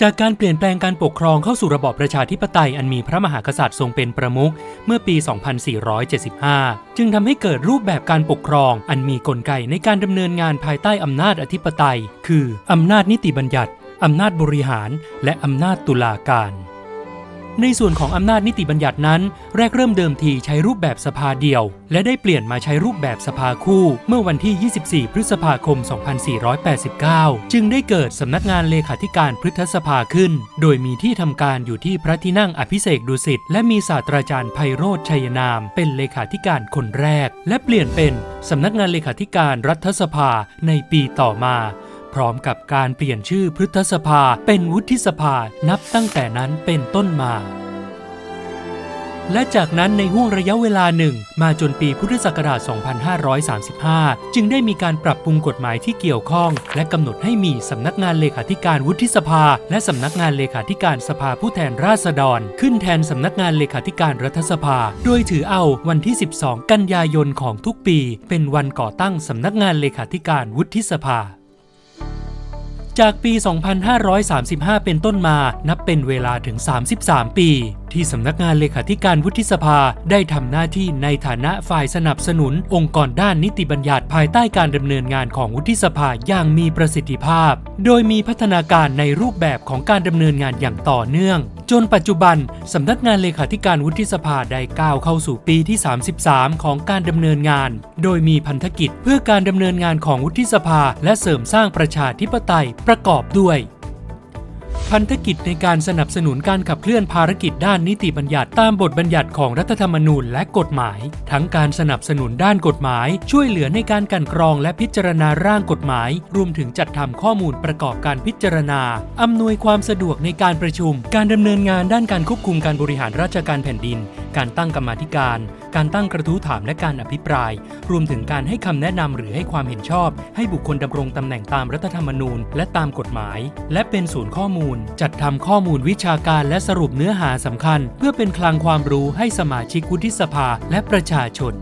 จากการเปลี่ยนแปลงการปกครองเข้าสู่ระบอบประชาธิปไตยอันมีพระมหากษัตริย์ทรงเป็นประมุขเมื่อปี 2475 จึงทำให้เกิดรูปแบบการปกครอง อันมีกลไกในการดำเนินงานภายใต้อำนาจอธิปไตย คืออำนาจนิติบัญญัติอำนาจบริหาร และอำนาจตุลาการ ในส่วนของอำนาจนิติบัญญัตินั้น แรกเริ่มเดิมทีใช้รูปแบบสภาเดียว และได้เปลี่ยนมาใช้รูปแบบสภาคู่ เมื่อวันที่ 24 พฤษภาคม 2489 จึงได้เกิดสำนักงานเลขาธิการพฤษภาขึ้น โดยมีที่ทำการอยู่ที่พระที่นั่งอภิเษกดุสิตและมีศาสตราจารย์ไพโรธชัยนาม เป็นเลขาธิการคนแรก และเปลี่ยนเป็นสำนักงานเลขาธิการรัฐสภาในปีต่อมา พร้อมกับการเปลี่ยนชื่อพฤษสภาเป็นวุฒิสภานับตั้งแต่นั้นเป็นต้นมา และจากนั้นในห่วงระยะเวลาหนึ่ง มาจนปีพุทธศักราช 2535 จึงได้มีการปรับปรุงกฎหมายที่เกี่ยวข้อง และกำหนดให้มีสำนักงานเลขาธิการวุฒิสภา และสำนักงานเลขาธิการสภาผู้แทนราษฎร ขึ้นแทนสำนักงานเลขาธิการรัฐสภา โดยถือเอาวันที่ 12 กันยายนของทุกปี เป็นวันก่อตั้งสำนักงานเลขาธิการวุฒิสภา จากปี 2535 เป็นต้นมานับเป็นเวลาถึง 33 ปี ที่สำนักงานเลขาธิการวุฒิสภาได้ทำหน้าที่ในฐานะฝ่ายสนับสนุน องค์กรด้านนิติบัญญัติภายใต้การดำเนินงานของวุฒิสภาอย่างมีประสิทธิภาพ โดยมีพัฒนาการในรูปแบบของการดำเนินงานอย่างต่อเนื่อง จนปัจจุบันสำนักงานเลขาธิการวุฒิสภาได้ก้าวเข้าสู่ปีที่ 33 ของการดำเนินงาน โดยมีพันธกิจเพื่อการดำเนินงานของวุฒิสภา และเสริมสร้างประชาธิปไตยประกอบด้วย พันธกิจในการสนับสนุนการขับเคลื่อนภารกิจด้านนิติบัญญัติตามบทบัญญัติของรัฐธรรมนูญและกฎหมาย ทั้งการสนับสนุนด้านกฎหมาย ช่วยเหลือในการกันกรองและพิจารณาร่างกฎหมาย รวมถึงจัดทำข้อมูลประกอบการพิจารณา อำนวยความสะดวกในการประชุม การดำเนินงานด้านการควบคุมการบริหารราชการแผ่นดินการตั้งกรรมาธิการ การตั้งกระทู้ถามและการอภิปราย รวมถึงการให้คำแนะนำหรือให้ความเห็นชอบ ให้บุคคลดำรงตำแหน่งตามรัฐธรรมนูญ และตามกฎหมาย และเป็นศูนย์ข้อมูล จัดทำข้อมูลวิชาการและสรุปเนื้อหาสำคัญ เพื่อเป็นคลังความรู้ให้สมาชิกวุฒิสภาและประชาชน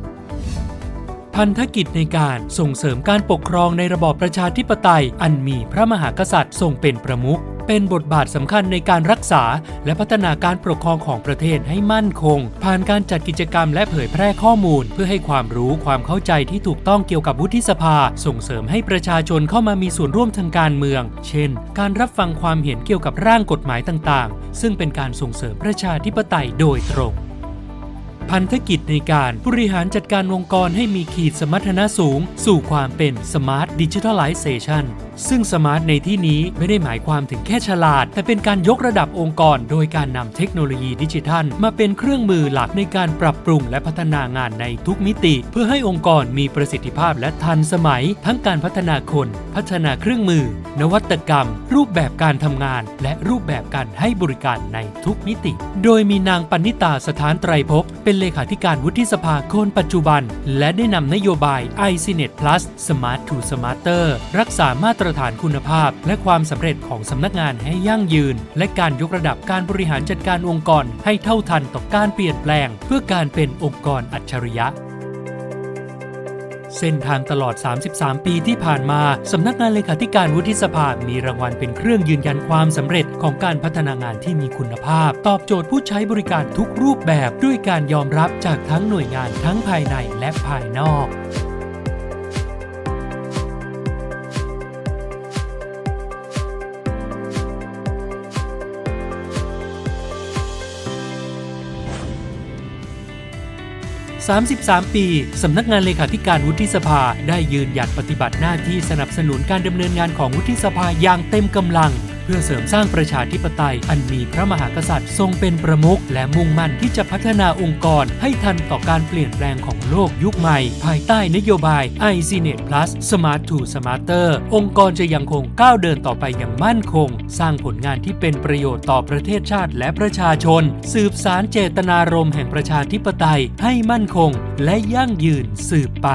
พันธกิจในการส่งเสริมการปกครองในระบอบประชาธิปไตย อันมีพระมหากษัตริย์ทรงเป็นประมุข เป็นบทบาทสำคัญในการรักษา และพัฒนาการปกครองของประเทศให้มั่นคง ผ่านการจัดกิจกรรมและเผยแพร่ข้อมูล เพื่อให้ความรู้ความเข้าใจที่ถูกต้องเกี่ยวกับวุฒิสภา ส่งเสริมให้ประชาชนเข้ามามีส่วนร่วมทางการเมือง เช่น การรับฟังความเห็นเกี่ยวกับร่างกฎหมายต่างๆ ซึ่งเป็นการส่งเสริมประชาธิปไตยโดยตรง พันธกิจในการบริหารจัดการองค์กรให้มีขีดสมรรถนะสูง สู่ความเป็น Smart Digitalization ซึ่งสมาร์ทในที่นี้ไม่ได้หมายความถึงแค่ฉลาด แต่เป็นการยกระดับองค์กร โดยการนำเทคโนโลยีดิจิทัล มาเป็นเครื่องมือหลักในการปรับปรุงและพัฒนางานในทุกมิติ เพื่อให้องค์กรมีประสิทธิภาพและทันสมัย ทั้งการพัฒนาคน พัฒนาเครื่องมือ นวัตกรรม รูปแบบการทำงาน และรูปแบบการให้บริการในทุกมิติ โดยมีนางปณิตาสถานไตรภพเป็นเลขาธิการวุฒิสภาคนปัจจุบัน และได้นำนโยบาย iCnet Plus Smart to Smarter รักษามาตรฐานคุณภาพ และความสำเร็จของสำนักงานให้ยั่งยืน และการยกระดับการบริหารจัดการองค์กร ให้เท่าทันต่อการเปลี่ยนแปลง เพื่อการเป็นองค์กรอัจฉริยะ เส้นทางตลอด 33 ปีที่ผ่านมา สำนักงานเลขาธิการวุฒิสภา มีรางวัลเป็นเครื่องยืนยันความสำเร็จของการพัฒนางานที่มีคุณภาพ ตอบโจทย์ผู้ใช้บริการทุกรูปแบบด้วยการยอมรับจากทั้งหน่วยงานทั้งภายในและภายนอก 33 ปี สำนักงานเลขาธิการวุฒิสภา ได้ยืนหยัดปฏิบัติหน้าที่สนับสนุนการดำเนินงานของวุฒิสภาอย่างเต็มกำลัง พื่อเสริมสร้างประชาธิปไตย อันมีพระมหากษัตริย์ทรงเป็นประมุขและมุ่งมั่นที่จะพัฒนาองค์กร ให้ทันต่อการเปลี่ยนแปลงของโลกยุคใหม่ ภายใต้นโยบาย iCnet Plus Smart to Smarter องค์กรจะยังคงก้าวเดินต่อไปอย่างมั่นคง สร้างผลงานที่เป็นประโยชน์ต่อประเทศชาติและประชาชน สืบสารเจตนารมณ์แห่งประชาธิปไตยให้มั่นคง และยั่งยืนสืบไป